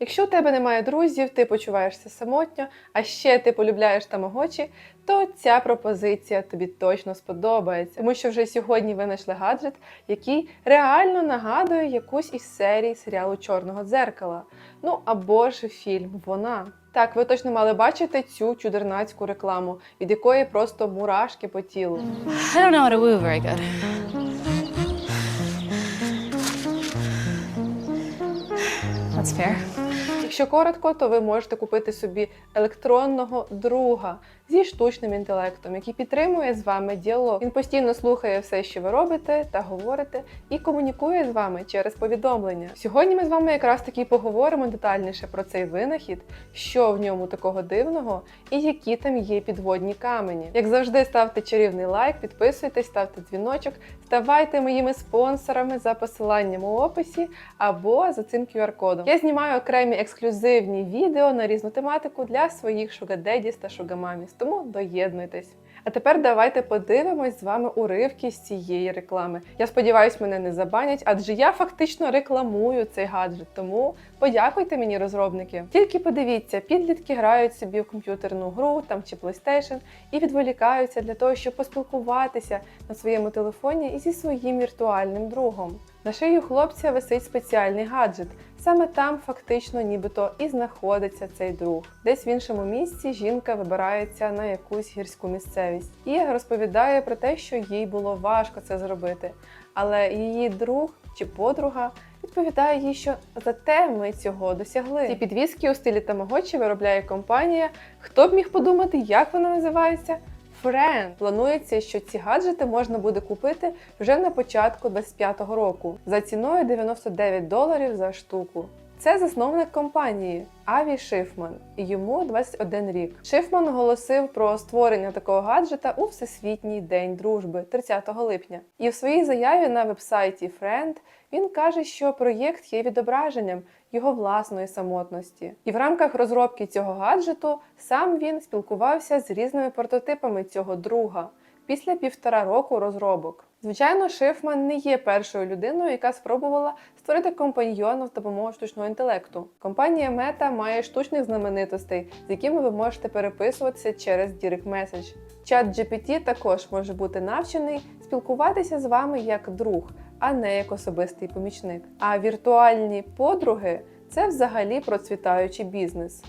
Якщо у тебе немає друзів, ти почуваєшся самотньо, а ще ти полюбляєш тамагочі, то ця пропозиція тобі точно сподобається, тому що вже сьогодні винайшли гаджет, який реально нагадує якусь із серій серіалу Чорного дзеркала. Ну або ж фільм Вона. Так, ви точно мали бачити цю чудернацьку рекламу, від якої просто мурашки по тілу. I don't know how to very good. That's fair. Якщо коротко, то ви можете купити собі електронного друга зі штучним інтелектом, який підтримує з вами діалог. Він постійно слухає все, що ви робите та говорите, і комунікує з вами через повідомлення. Сьогодні ми з вами якраз таки поговоримо детальніше про цей винахід, що в ньому такого дивного і які там є підводні камені. Як завжди, ставте чарівний лайк, підписуйтесь, ставте дзвіночок, ставайте моїми спонсорами за посиланням у описі або за цим QR-кодом. Я знімаю окремі ексклюзивні відео на різну тематику для своїх шугадедіс та шугамаміс, тому доєднуйтесь. А тепер давайте подивимось з вами уривки з цієї реклами. Я сподіваюся, мене не забанять, адже я фактично рекламую цей гаджет. Тому подякуйте мені, розробники. Тільки подивіться, підлітки грають собі в комп'ютерну гру там чи PlayStation і відволікаються для того, щоб поспілкуватися на своєму телефоні і зі своїм віртуальним другом. На шиї хлопця висить спеціальний гаджет. Саме там фактично нібито і знаходиться цей друг. Десь в іншому місці жінка вибирається на якусь гірську місцевість і розповідає про те, що їй було важко це зробити. Але її друг чи подруга відповідає їй, що зате ми цього досягли. Ці підвіски у стилі Тамагочі виробляє компанія. Хто б міг подумати, як вона називається? Friend. Планується, що ці гаджети можна буде купити вже на початку 25-го року за ціною 99 доларів за штуку. Це засновник компанії Аві Шифман, і йому 21 рік. Шифман оголосив про створення такого гаджета у Всесвітній день дружби 30 липня. І в своїй заяві на вебсайті Friend він каже, що проєкт є відображенням його власної самотності. І в рамках розробки цього гаджету сам він спілкувався з різними прототипами цього друга після півтора року розробок. Звичайно, Шифман не є першою людиною, яка спробувала створити компаньйона з допомогою штучного інтелекту. Компанія Meta має штучних знаменитостей, з якими ви можете переписуватися через Direct Message. Чат GPT також може бути навчений спілкуватися з вами як друг, а не як особистий помічник. А віртуальні подруги це взагалі процвітаючий бізнес.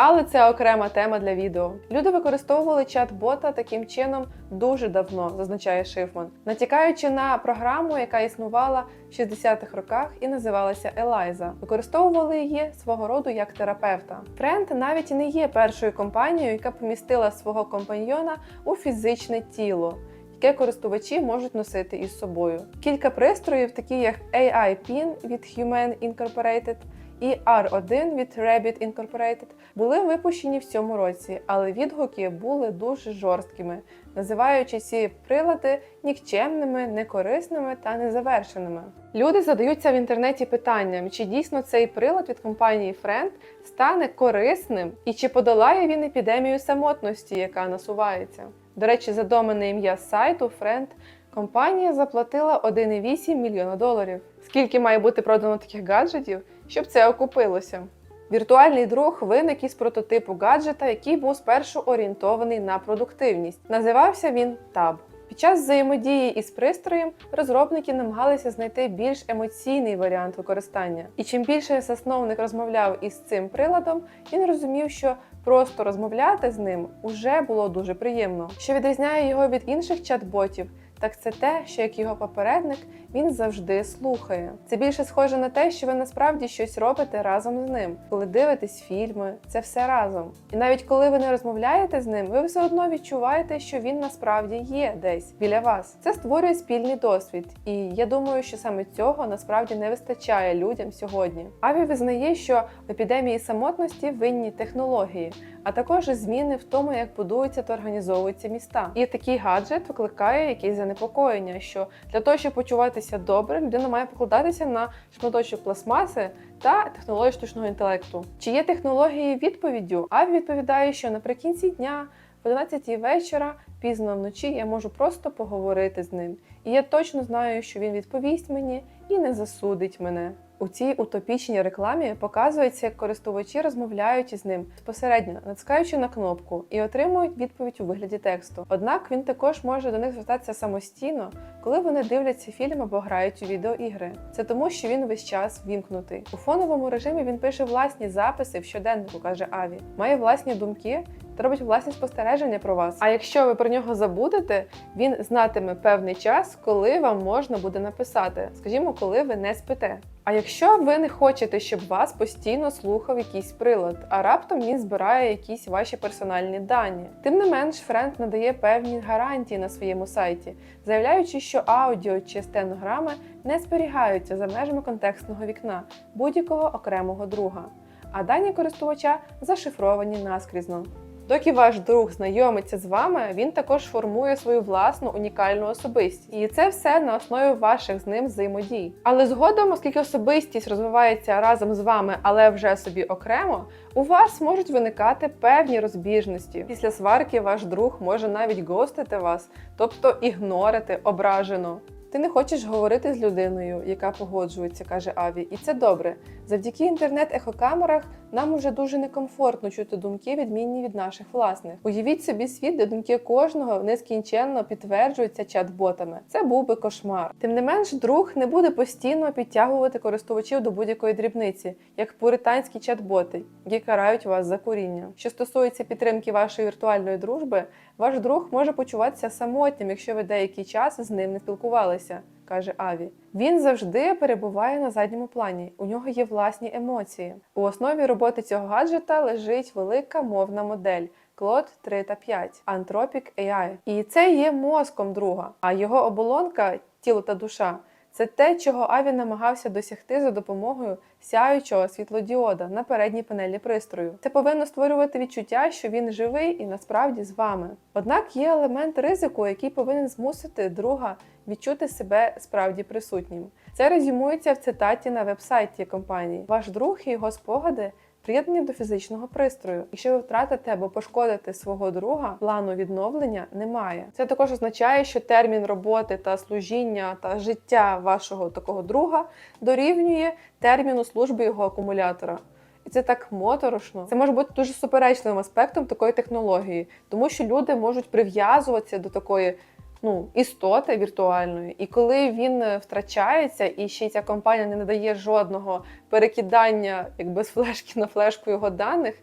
Але це окрема тема для відео. Люди використовували чат-бота таким чином дуже давно, зазначає Шифман, натякаючи на програму, яка існувала в 60-х роках і називалася Елайза. Використовували її свого роду як терапевта. Френд навіть не є першою компанією, яка помістила свого компаньйона у фізичне тіло. Яке користувачі можуть носити із собою. Кілька пристроїв, такі як AI PIN від Human Incorporated і R1 від Rabbit Incorporated, були випущені в цьому році, але відгуки були дуже жорсткими, називаючи ці прилади нікчемними, некорисними та незавершеними. Люди задаються в інтернеті питанням, чи дійсно цей прилад від компанії Friend стане корисним і чи подолає він епідемію самотності, яка насувається. До речі, за доменне ім'я сайту Friend компанія заплатила 1,8 мільйона доларів. Скільки має бути продано таких гаджетів, щоб це окупилося? Віртуальний друг виник із прототипу гаджета, який був спершу орієнтований на продуктивність. Називався він Tab. Під час взаємодії із пристроєм розробники намагалися знайти більш емоційний варіант використання. І чим більше засновник розмовляв із цим приладом, він розумів, що просто розмовляти з ним уже було дуже приємно. Що відрізняє його від інших чат-ботів, так це те, що як його попередник, він завжди слухає. Це більше схоже на те, що ви насправді щось робите разом з ним, коли дивитесь фільми, це все разом. І навіть коли ви не розмовляєте з ним, ви все одно відчуваєте, що він насправді є десь біля вас. Це створює спільний досвід, і я думаю, що саме цього насправді не вистачає людям сьогодні. Аві визнає, що в епідемії самотності винні технології, а також зміни в тому, як будуються та організовуються міста. І такий гаджет викликає якесь занепокоєння, що для того, щоб почуватися добре, людина має покладатися на шматочок пластмаси та технології штучного інтелекту. Чи є технології відповіддю? Аві відповідає, що наприкінці дня. В 11 вечора, пізно вночі, я можу просто поговорити з ним. І я точно знаю, що він відповість мені і не засудить мене. У цій утопічній рекламі показується, як користувачі розмовляють із ним безпосередньо, натискаючи на кнопку і отримують відповідь у вигляді тексту. Однак він також може до них звертатися самостійно, коли вони дивляться фільм або грають у відеоігри. Це тому, що він весь час вімкнутий. У фоновому режимі він пише власні записи в щоденнику, каже Аві, має власні думки та робить власні спостереження про вас. А якщо ви про нього забудете, він знатиме певний час, коли вам можна буде написати, скажімо, коли ви не спите. А якщо ви не хочете, щоб вас постійно слухав якийсь прилад, а раптом він збирає якісь ваші персональні дані. Тим не менш, Френд надає певні гарантії на своєму сайті, заявляючи, що аудіо чи стенограми не зберігаються за межами контекстного вікна будь-якого окремого друга, а дані користувача зашифровані наскрізно. Доки ваш друг знайомиться з вами, він також формує свою власну унікальну особистість, і це все на основі ваших з ним взаємодій. Але згодом, оскільки особистість розвивається разом з вами, але вже собі окремо, у вас можуть виникати певні розбіжності. Після сварки ваш друг може навіть гостити вас, тобто ігнорити ображено. Ти не хочеш говорити з людиною, яка погоджується, каже Аві, і це добре. Завдяки інтернет-ехокамерах нам уже дуже некомфортно чути думки, відмінні від наших власних. Уявіть собі світ, де думки кожного нескінченно підтверджуються чат-ботами. Це був би кошмар. Тим не менш, друг не буде постійно підтягувати користувачів до будь-якої дрібниці, як пуританські чат-боти, які карають вас за куріння. Що стосується підтримки вашої віртуальної дружби, ваш друг може почуватися самотнім, якщо ви деякий час з ним не спілкувалися. Каже Аві, він завжди перебуває на задньому плані. У нього є власні емоції. У основі роботи цього гаджета лежить велика мовна модель Claude 3 та 5 Anthropic AI. І це є мозком друга. А його оболонка, тіло та душа це те, чого Аві намагався досягти за допомогою сяючого світлодіода на передній панелі пристрою. Це повинно створювати відчуття, що він живий і насправді з вами. Однак є елемент ризику, який повинен змусити друга відчути себе справді присутнім. Це резюмується в цитаті на вебсайті компанії. Ваш друг і його спогади. Приєднані до фізичного пристрою. Якщо ви втратите або пошкодите свого друга, плану відновлення немає. Це також означає, що термін роботи та служіння та життя вашого такого друга дорівнює терміну служби його акумулятора. І це так моторошно. Це може бути дуже суперечливим аспектом такої технології, тому що люди можуть прив'язуватися до такої ну, істоти віртуальної. І коли він е, втрачається, і ще ця компанія не надає жодного перекидання якби з флешки на флешку його даних,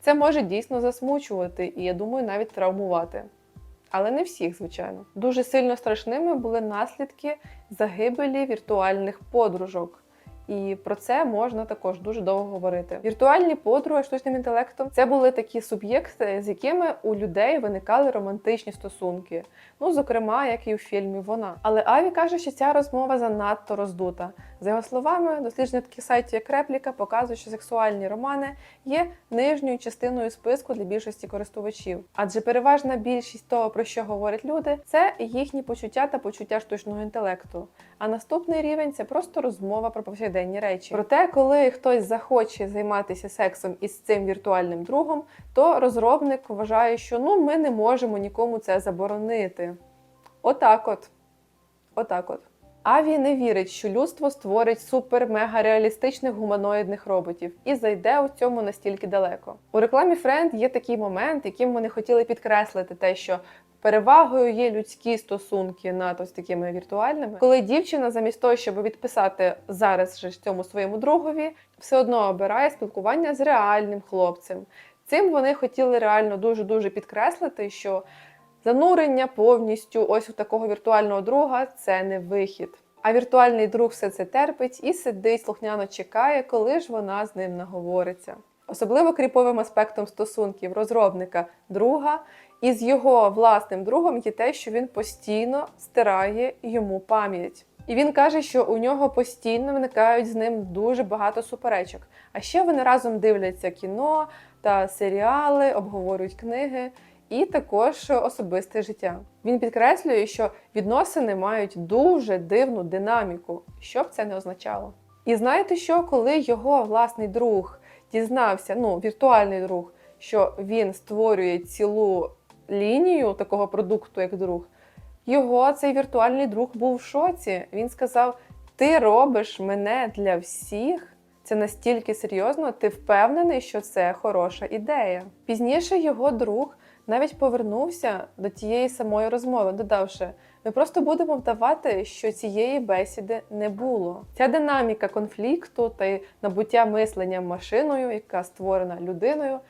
це може дійсно засмучувати і, я думаю, навіть травмувати. Але не всіх, звичайно. Дуже сильно страшними були наслідки загибелі віртуальних подружок. І про це можна також дуже довго говорити. Віртуальні подруги штучним інтелектом це були такі суб'єкти, з якими у людей виникали романтичні стосунки. Ну, зокрема, як і у фільмі Вона. Але Аві каже, що ця розмова занадто роздута. За його словами, дослідження таких сайтів, як Репліка, показують, що сексуальні романи є нижньою частиною списку для більшості користувачів. Адже переважна більшість того, про що говорять люди, це їхні почуття та почуття штучного інтелекту. А наступний рівень це просто розмова про повсякденні речі. Проте, коли хтось захоче займатися сексом із цим віртуальним другом, то розробник вважає, що ну ми не можемо нікому це заборонити. Отак от. Отак от. Аві не вірить, що людство створить супер-мега реалістичних гуманоїдних роботів і зайде у цьому настільки далеко. У рекламі Friend є такий момент, яким вони хотіли підкреслити те, що перевагою є людські стосунки над ось такими віртуальними. Коли дівчина, замість того, щоб відписати зараз же цьому своєму другові, все одно обирає спілкування з реальним хлопцем. Цим вони хотіли реально дуже дуже підкреслити, що Занурення повністю ось у такого віртуального друга це не вихід. А віртуальний друг все це терпить і сидить, слухняно чекає, коли ж вона з ним наговориться. Особливо кріповим аспектом стосунків розробника друга із його власним другом є те, що він постійно стирає йому пам'ять. І він каже, що у нього постійно виникають з ним дуже багато суперечок. А ще вони разом дивляться кіно та серіали, обговорюють книги і також особисте життя. Він підкреслює, що відносини мають дуже дивну динаміку, що б це не означало. І знаєте що, коли його власний друг дізнався, ну, віртуальний друг, що він створює цілу лінію такого продукту, як друг, його цей віртуальний друг був в шоці. Він сказав: Ти робиш мене для всіх. Це настільки серйозно, ти впевнений, що це хороша ідея. Пізніше його друг навіть повернувся до тієї самої розмови, додавши: ми просто будемо вдавати, що цієї бесіди не було. Ця динаміка конфлікту та набуття мислення машиною, яка створена людиною.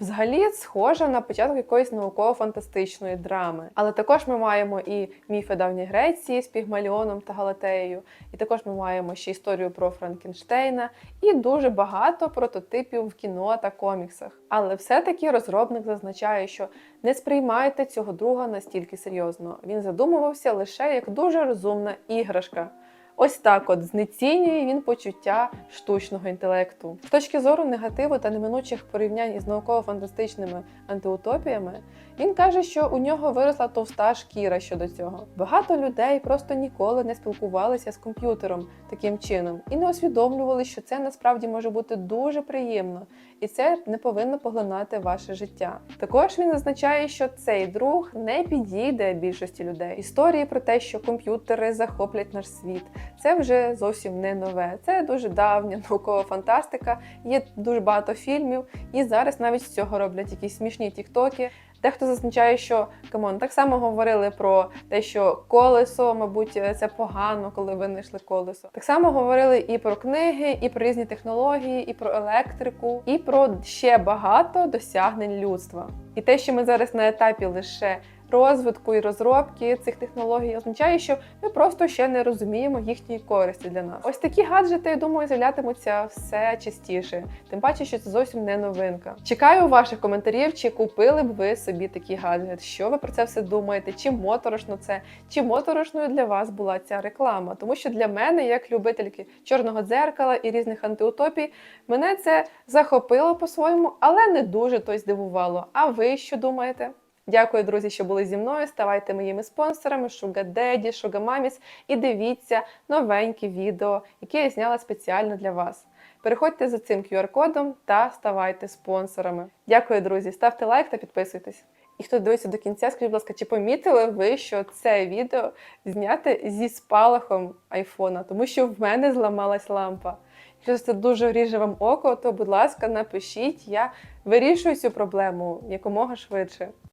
Взагалі схожа на початок якоїсь науково-фантастичної драми. Але також ми маємо і міфи давньої Греції з Пігмаліоном та Галатеєю, і також ми маємо ще історію про Франкенштейна і дуже багато прототипів в кіно та коміксах. Але все-таки розробник зазначає, що не сприймайте цього друга настільки серйозно. Він задумувався лише як дуже розумна іграшка. Ось так от знецінює він почуття штучного інтелекту. З точки зору негативу та неминучих порівнянь із науково-фантастичними антиутопіями, він каже, що у нього виросла товста шкіра щодо цього. Багато людей просто ніколи не спілкувалися з комп'ютером таким чином і не усвідомлювали, що це насправді може бути дуже приємно, і це не повинно поглинати ваше життя. Також він зазначає, що цей друг не підійде більшості людей. Історії про те, що комп'ютери захоплять наш світ, це вже зовсім не нове. Це дуже давня наукова фантастика. Є дуже багато фільмів, і зараз навіть з цього роблять якісь смішні тіктоки. Дехто зазначає, що камон, так само говорили про те, що колесо, мабуть, це погано, коли винайшли колесо. Так само говорили і про книги, і про різні технології, і про електрику, і про ще багато досягнень людства. І те, що ми зараз на етапі лише розвитку і розробки цих технологій, означає, що ми просто ще не розуміємо їхньої користі для нас. Ось такі гаджети, я думаю, з'являтимуться все частіше. Тим паче, що це зовсім не новинка. Чекаю ваших коментарів, чи купили б ви собі такий гаджет. Що ви про це все думаєте? Чи моторошно це? Чи моторошною для вас була ця реклама? Тому що для мене, як любительки чорного дзеркала і різних антиутопій, мене це захопило по-своєму, але не дуже то здивувало. А ви що думаєте? Дякую, друзі, що були зі мною. Ставайте моїми спонсорами Sugar Mamis і дивіться новенькі відео, які я зняла спеціально для вас. Переходьте за цим QR-кодом та ставайте спонсорами. Дякую, друзі. Ставте лайк та підписуйтесь. І хто дивиться до кінця, скажіть, будь ласка, чи помітили ви, що це відео зняте зі спалахом айфона, тому що в мене зламалась лампа. Якщо це дуже ріже вам око, то будь ласка, напишіть, я вирішую цю проблему якомога швидше.